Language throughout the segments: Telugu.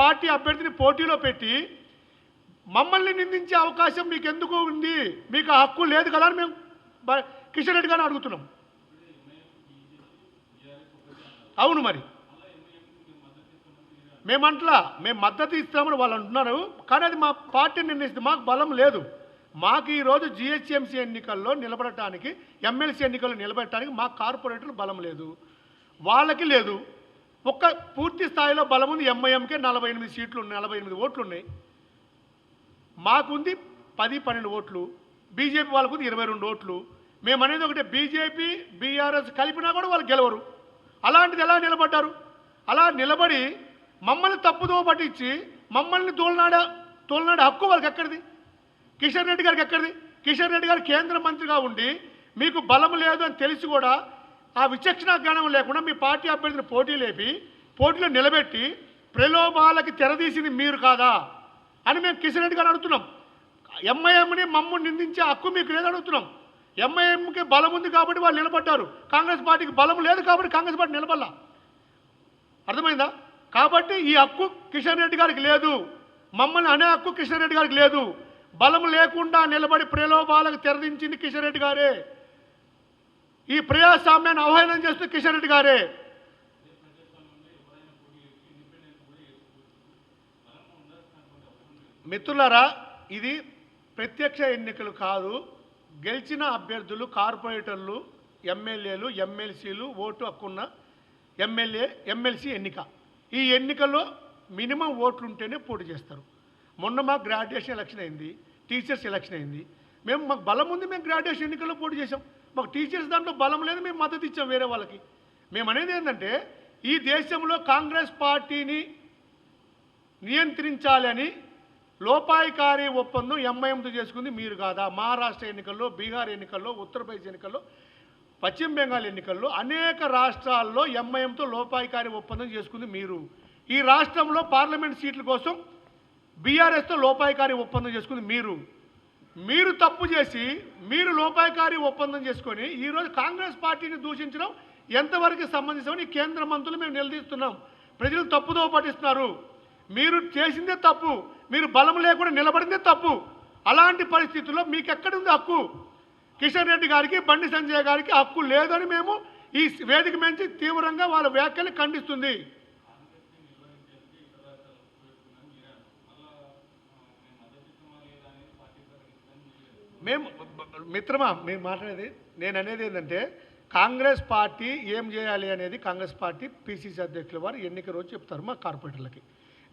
పార్టీ అభ్యర్థిని పోటీలో పెట్టి మమ్మల్ని నిందించే అవకాశం మీకు ఎందుకు ఉంది? మీకు ఆ హక్కు లేదు కదా అని మేము కిషన్ రెడ్డి గారిని అడుగుతున్నాం. అవును మరి. మేమంట్లా మేము మద్దతు ఇస్తామని వాళ్ళు అంటున్నారు. కానీ అది మా పార్టీ నిర్ణయిస్తుంది మాకు బలం లేదు. మాకు ఈరోజు జిహెచ్ఎంసీ ఎన్నికల్లో నిలబడటానికి ఎమ్మెల్సీ ఎన్నికల్లో నిలబడటానికి మా కార్పొరేటర్లు బలం లేదు. వాళ్ళకి లేదు. ఒక్క పూర్తి స్థాయిలో బలం ఉంది ఎంఐఎంకే నలభై ఎనిమిది సీట్లు ఉన్నాయి నలభై ఎనిమిది ఓట్లు ఉన్నాయి మాకుంది పది పన్నెండు ఓట్లు బీజేపీ వాళ్ళకు ఉంది ఇరవై రెండు ఓట్లు. మేము అనేది ఒకటే బీజేపీ బీఆర్ఎస్ కలిపినా కూడా వాళ్ళు గెలవరు. అలాంటిది ఎలా నిలబడ్డారు? అలా నిలబడి మమ్మల్ని తప్పుదో పట్టించి మమ్మల్ని తోలనాడ తోలనాడే హక్కు వాళ్ళకి ఎక్కడిది? కిషన్ రెడ్డి గారికి ఎక్కడిది? కిషన్ రెడ్డి గారు కేంద్ర మంత్రిగా ఉండి మీకు బలం లేదు అని తెలిసి కూడా ఆ విచక్షణ జ్ఞానం లేకుండా మీ పార్టీ అభ్యర్థిని పోటీ లేపి పోటీలో నిలబెట్టి ప్రలోభాలకి తెరదీసింది మీరు కాదా అని మేము కిషన్ రెడ్డి గారు అడుగుతున్నాం. ఎంఐఎంని మమ్మల్ని నిందించే హక్కు మీకు లేదు అడుగుతున్నాం. ఎంఐఎంకి బలం ఉంది కాబట్టి వాళ్ళు నిలబడ్డారు. కాంగ్రెస్ పార్టీకి బలం లేదు కాబట్టి కాంగ్రెస్ పార్టీ నిలబడలా. అర్థమైందా? కాబట్టి ఈ హక్కు కిషన్ రెడ్డి గారికి లేదు. మమ్మల్ని అనే హక్కు కిషన్ రెడ్డి గారికి లేదు. బలం లేకుండా నిలబడి ప్రలోభాలకు తెరదించింది కిషన్ రెడ్డి గారే. ఈ ప్రజాస్వామ్యాన్ని అవహేళన చేస్తూ కిషన్ రెడ్డి గారే. మిత్రులారా ఇది ప్రత్యక్ష ఎన్నికలు కాదు. గెలిచిన అభ్యర్థులు కార్పొరేటర్లు ఎమ్మెల్యేలు ఎమ్మెల్సీలు ఓటు హక్కున్న ఎమ్మెల్యే ఎమ్మెల్సీ ఎన్నిక. ఈ ఎన్నికల్లో మినిమం ఓట్లు ఉంటేనే పోటీ చేస్తారు. మొన్న మాకు గ్రాడ్యుయేషన్ ఎలక్షన్ అయింది టీచర్స్ ఎలక్షన్ అయింది. మేము మాకు బలం ఉంది మేము గ్రాడ్యుయేషన్ ఎన్నికల్లో పోటీ చేసాం మాకు టీచర్స్ దాంట్లో బలం లేదు మేము మద్దతు ఇచ్చాం వేరే వాళ్ళకి. మేము అనేది ఏంటంటే ఈ దేశంలో కాంగ్రెస్ పార్టీని నియంత్రించాలని లోపాయికారి ఒప్పందం ఎంఐఎంతో చేసుకుంది మీరు కాదా? మహారాష్ట్ర ఎన్నికల్లో బీహార్ ఎన్నికల్లో ఉత్తరప్రదేశ్ ఎన్నికల్లో పశ్చిమ బెంగాల్ ఎన్నికల్లో అనేక రాష్ట్రాల్లో ఎంఐఎంతో లోపాయికారి ఒప్పందం చేసుకుంది మీరు. ఈ రాష్ట్రంలో పార్లమెంట్ సీట్ల కోసం బీఆర్ఎస్తో లోపాయికారి ఒప్పందం చేసుకుంది మీరు. మీరు తప్పు చేసి మీరు లోపాయకారి ఒప్పందం చేసుకొని ఈరోజు కాంగ్రెస్ పార్టీని దూషించడం ఎంతవరకు సంబంధించమని కేంద్ర మంత్రులు మేము నిలదీస్తున్నాం. ప్రజలు తప్పుదో పట్టిస్తున్నారు. మీరు చేసిందే తప్పు. మీరు బలం లేకుండా నిలబడిందే తప్పు. అలాంటి పరిస్థితుల్లో మీకు ఎక్కడుంది హక్కు? కిషన్ రెడ్డి గారికి బండి సంజయ్ గారికి హక్కు లేదని మేము ఈ వేదిక నుంచి తీవ్రంగా వాళ్ళ వ్యాఖ్యలు ఖండిస్తుంది. మేము మిత్రమా మేము మాట్లాడేది నేను అనేది ఏంటంటే కాంగ్రెస్ పార్టీ ఏం చేయాలి అనేది కాంగ్రెస్ పార్టీ పిసిసి అధ్యక్షుల వారు ఎన్నిక రోజు చెప్తారు మా కార్పొరేటర్లకి.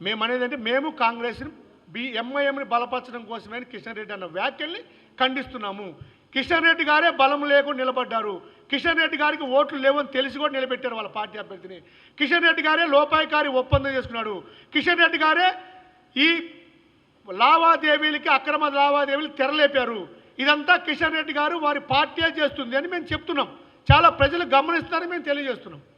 మేము అనేది అంటే మేము కాంగ్రెస్ని బి ఎంఐఎంని బలపరచడం కోసమే కిషన్ రెడ్డి అన్న వ్యాఖ్యల్ని ఖండిస్తున్నాము. కిషన్ రెడ్డి గారే బలం లేకుండా నిలబడ్డారు. కిషన్ రెడ్డి గారికి ఓట్లు లేవని తెలిసి కూడా నిలబెట్టారు వాళ్ళ పార్టీ అభ్యర్థిని. కిషన్ రెడ్డి గారే లోపాయికారి ఒప్పందం చేసుకున్నాడు. కిషన్ రెడ్డి గారే ఈ లావాదేవీలకి అక్రమ లావాదేవీలు తెరలేపారు. ఇదంతా కిషన్ రెడ్డి గారు వారి పార్టీ చేస్తుంది అని మేము చెప్తున్నాం. చాలా ప్రజలు గమనిస్తారని మేము తెలియజేస్తున్నాం.